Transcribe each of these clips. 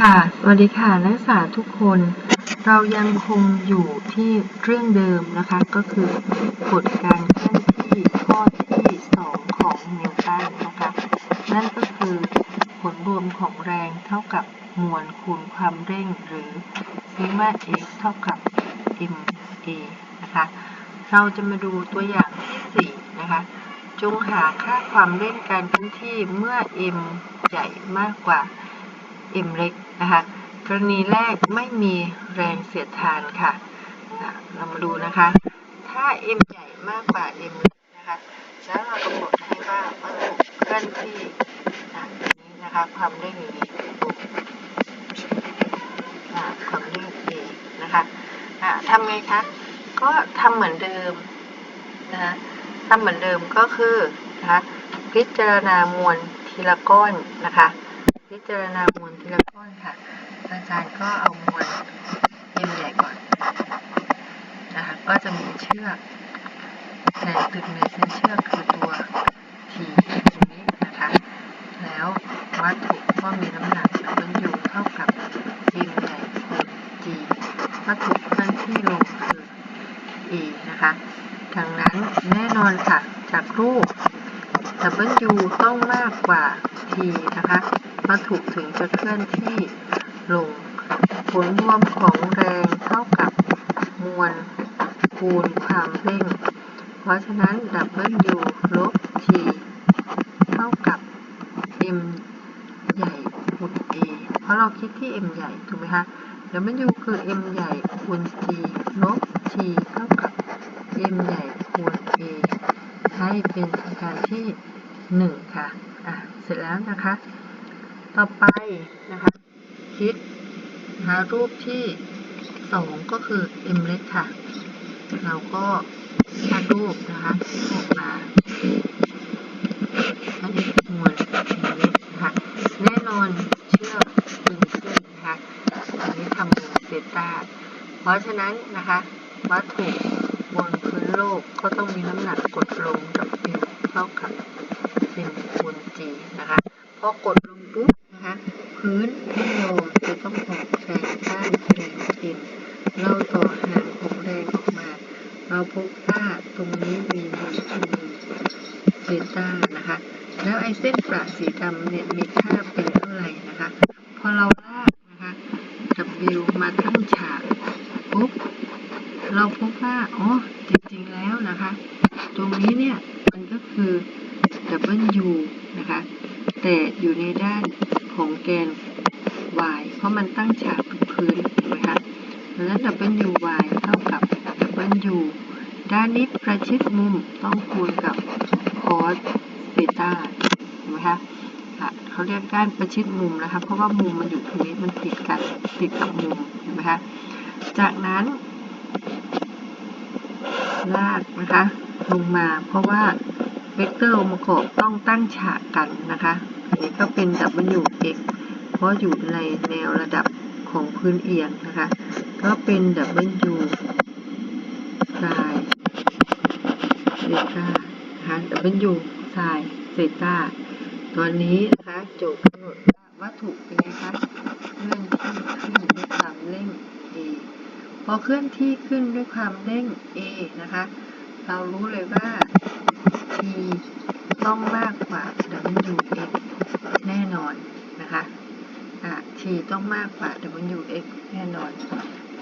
ค่ะ สวัสดีค่ะ นักศึกษาทุกคน เรายังคงอยู่ที่เรื่องเดิมนะคะ ก็คือกฎการเคลื่อนที่ข้อที่ 2 ของนิวตันนะคะ นั่นก็คือผลรวมของแรงเท่ากับมวลคูณความเร่งหรือซิมา x เท่ากับ ma นะคะ เราจะมาดูตัวอย่างที่4นะคะ จงหาค่าความเร่งการเคลื่อนที่เมื่อ m ใหญ่มากกว่า m เล็ก นะคะกรณีแรกไม่มีแรงเสียดทานค่ะอะ เรามาดูนะคะ ถ้า m ใหญ่มากกว่า m เล็กนะคะ แล้วเรากำหนดให้ว่าวัตถุเคลื่อนที่อะนี้นะคะ ความเร่งอย่างนี้อะความเร่ง a นะคะอะทำไงคะ ก็ทำเหมือนเดิมนะคะทำเหมือนเดิมก็คือนะคะพิจารณามวลทีละก้อนนะคะ พิจารณามวลทีละก้อนค่ะ อาจารย์ก็เอามวล m ใหญ่ก่อนนะคะก็จะมีเชือกในตึกในเส้นเชือกคือตัว t ตรงนี้นะคะ แล้ววัตถุก็มีน้ำหนักมันอยู่เท่ากับ m ใหญ่คูณ g วัตถุเคลื่อนที่ลงคือ e นะคะดังนั้นแน่นอนค่ะจากรูป W ต้องมากกว่า T นะคะ วัตถุถึงจะเคลื่อนที่ลง ผลรวมของแรงเท่ากับมวลคูณความเร่ง เพราะฉะนั้น W ลบ T เท่ากับ M ใหญ่คูณ A เพราะเราคิดที่ M ใหญ่ ถูกไหมคะ W คือ M ใหญ่คูณ T ลบ T เท่ากับ M ใหญ่คูณ A ให้เป็นสมการที่ 1 ค่ะ อะ เสร็จแล้วนะคะ ต่อไปนะคะ คิดนะคะรูปที่ 2 ก็คือ M เล็กค่ะ เราก็วาดรูปนะคะออกมาอันนี้มวล M เล็กนะคะแน่นอนเชือกดึงขึ้นนะคะอันนี้ทำมุมเซตาเพราะฉะนั้นนะคะวัตถุบนพื้นโลกก็ต้องมีน้ำหนักกดลง W เท่ากับ m คูณ g นะคะ พอกดลงปุ๊บ พื้นที่โนจะต้องออกแรงต้านแรง m เราต่อหางของแรงออกมา เราพบว่าตรงนี้มีมุมที่มุมเบต้านะคะ แล้วไอ้เส้นประสีดำเนี่ยมีค่าเป็นเท่าไหร่นะคะ พอเราลากนะคะ W มาตั้งฉากปุ๊บ เราพบว่า อ๋อ จริงๆ แล้วนะคะ ตรงนี้เนี่ย มันก็คือ W นะคะ แต่อยู่ในด้านของแกน y เพราะมันตั้งฉากกับพื้นถูกไหมคะ ดังนั้น W y เท่ากับ W ด้านนี้ประชิดมุมต้องคูณกับ cos เบต้าถูกไหมคะอะเขาเรียกด้านประชิดมุมนะคะ เพราะว่ามุมมันอยู่ตรงนี้มันติดกันติดกับมุมเห็นไหมคะจากนั้นลากนะคะ ลงมาเพราะว่าเวกเตอร์องค์ประกอบต้องตั้งฉากกันนะคะ อันนี้ก็เป็น w x เพราะอยู่ในแนวระดับของพื้นเอียงนะคะ ก็เป็น w ไซน์เซต้านะคะ w ไซน์เซต้าตัวนี้นะคะโจทย์กำหนดว่าวัตถุเป็นไงคะเคลื่อนที่ขึ้นด้วยความเร่ง a พอเคลื่อนที่ขึ้นด้วยความเร่ง a นะคะ เรารู้เลยว่า t ต้องมากกว่า w x แน่นอนนะคะ อะ t ต้องมากกว่า w x แน่นอน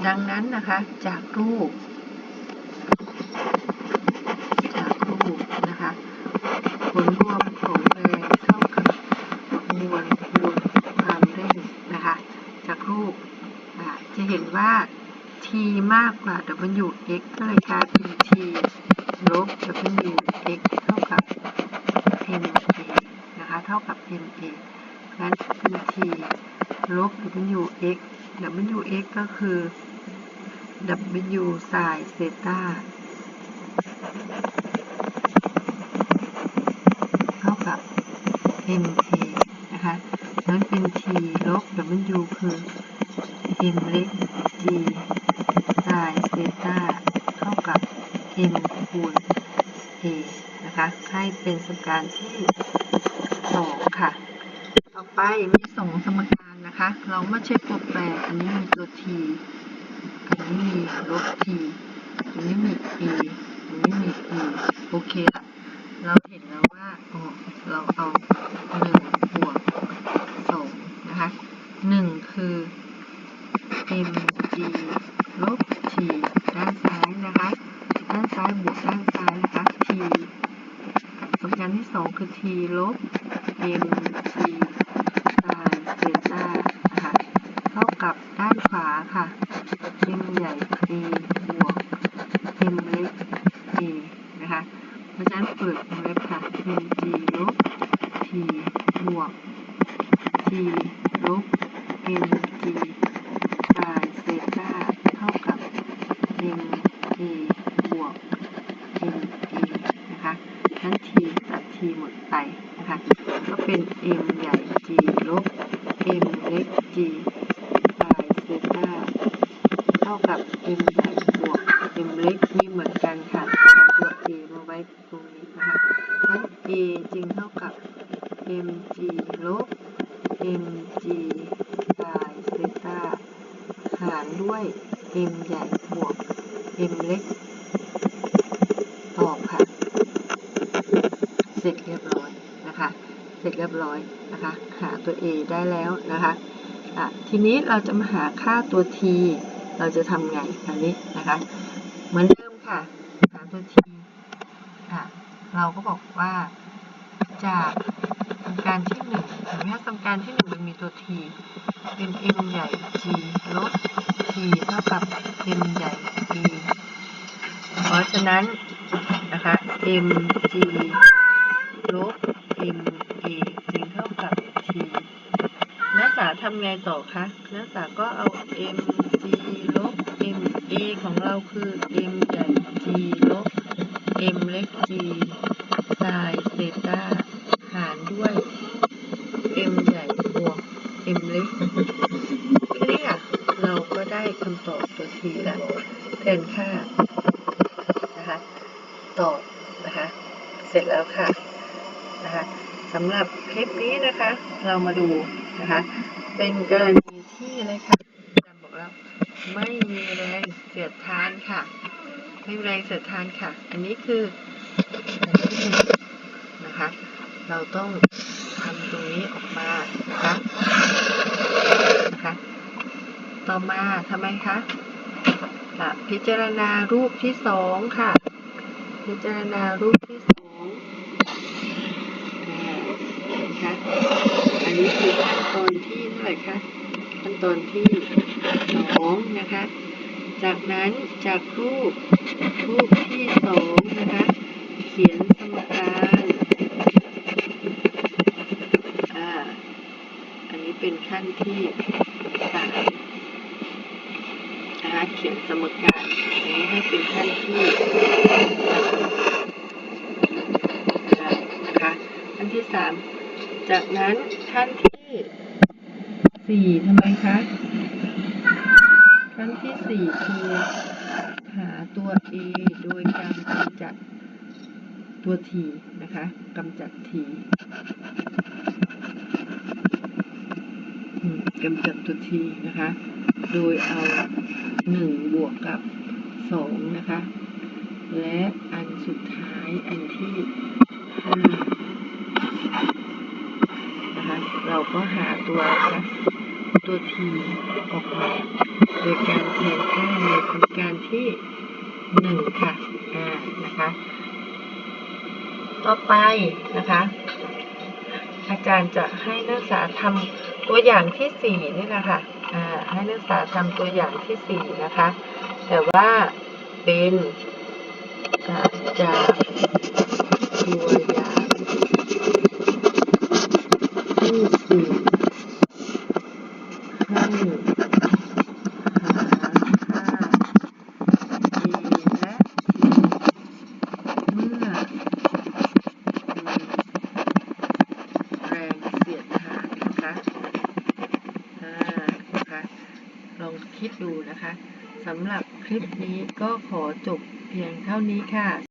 ดังนั้นนะคะ จากรูป จากรูปนะคะ ผลรวมของแรงเท่ากับมวลคูณความเร่งนะคะ จากรูปอะจะเห็นว่า t มากกว่า w x ก็เลยกลายเป็น t ลบ w x เท่ากับ m a นะคะ เท่ากับ m a งั้นเป็น t ลบ w x w x ก็คือ w sin เซตาเท่ากับ m a นะคะนั้นเป็น t ลบ w คือ m เล็ก g sin เซตาเท่ากับ m คูณ a นะคะให้เป็นสมการที่2ค่ะ ต่อไปมี2สมการการนะคะ เรามาเช็คตัวแปร อันนี้มีตัว t อันนี้มีลบ t อันนี้มี e อันนี้มี e โอเคละเราเห็นแล้วว่าอ๋อเราเอาหนึ่งบวกสองนะคะหนึ่งคือ mg ลบ t ด้านซ้ายนะคะด้านซ้ายบวกด้านซ้ายนะคะ t สมการที่สองคือ t ลบ mg ไซน์เซต้านะคะ เท่ากับด้านขวาค่ะ m ใหญ่ a บวก m เล็ก a นะคะเพราะฉะนั้นเปิดวงเล็บค่ะ mg ลบ t บวก t ลบ mg ไซน์เซต้าเท่ากับ m a บวก m a นะคะนั้น t ตัด t หมดไปนะคะ ก็เป็น m ใหญ่ g ลบ m เล็ก g ไซน์เซต้าเท่ากับ m ใหญ่บวก m เล็กนี่เหมือนกันค่ะเอาตัว a มาไว้ตรงนี้นะคะนั้น a จึงเท่ากับ mg ลบ mg ไซน์เซต้าหารด้วย m ใหญ่บวก m เล็ก ตอบค่ะ เสร็จเรียบร้อยนะคะ เสร็จเรียบร้อยนะคะ หาตัว a ได้แล้วนะคะ อะ ทีนี้เราจะมาหาค่าตัว t เราจะทำไงอันนี้นะคะ เหมือนเดิมค่ะหาตัว t อะเราก็บอกว่าจากสมการที่หนึ่งเห็นไหมคะสมการที่หนึ่งมันมีตัว t เป็น m ใหญ่ g ลบ t เท่ากับ m ใหญ่ e เพราะฉะนั้นนะคะ mg ลบ ma จึงเท่ากับ t นักศึกษา ทำไงต่อคะ นักศึกษาก็เอา mg ลบ ma ของเราคือ m ใหญ่ g ลบ m เล็ก g ไซน์เซต้าหารด้วย m ใหญ่บวก m เล็กแค่นี้ค่ะ เราก็ได้คำตอบตัว t แล้วแทนค่านะคะตอบนะคะ เสร็จแล้วค่ะนะคะสำหรับคลิปนี้นะคะ เรามาดูนะคะ เป็นกรณีที่อะไรคะอาจารย์บอกแล้ว ไม่มีแรงเสียดทานค่ะ ไม่มีแรงเสียดทานค่ะ อันนี้คืออันที่หนึ่งนะคะ เราต้องทำตรงนี้ออกมานะคะนะคะ ต่อมาทำไมคะค่ะพิจารณารูปที่สองค่ะ พิจารณารูปที่สองนะคะอันนี้คือ อนที่เท่าไหร่คะ ขั้นตอนที่สองนะคะ จากนั้นจากรูปรูปที่สองนะคะ เขียนสมการอ่าอันนี้เป็นขั้นที่สามนะคะเขียนสมการอันนี้ให้เป็นขั้นที่สามนะคะขั้นที่สามจากนั้นขั้นที่ สี่ทำไมคะขั้นที่สี่คือหาตัว a โดยการกำจัดตัว t นะคะกำจัด t กำจัดตัว t นะคะ โดยเอาหนึ่งบวกกับสองนะคะ และอันสุดท้ายอันที่ห้านะคะ เราก็หาตัวนะคะ ตัว t ออกมาโดยการแทนค่าในสมการที่หนึ่งค่ะอ่านะคะ ต่อไปนะคะ อาจารย์จะให้นักศึกษาทำตัวอย่างที่สี่นี่แหละค่ะอ่าให้นักศึกษาทำตัวอย่างที่สี่นะคะ แต่ว่าเป็นจากตัวยางที่สี่ให้หาค่า a และ t เมื่อมีแรงเสียดทานนะคะ อ่า นะคะ ลองคิด ดูนะคะสำหรับคลิปนี้ก็ขอจบเพียงเท่านี้ค่ะ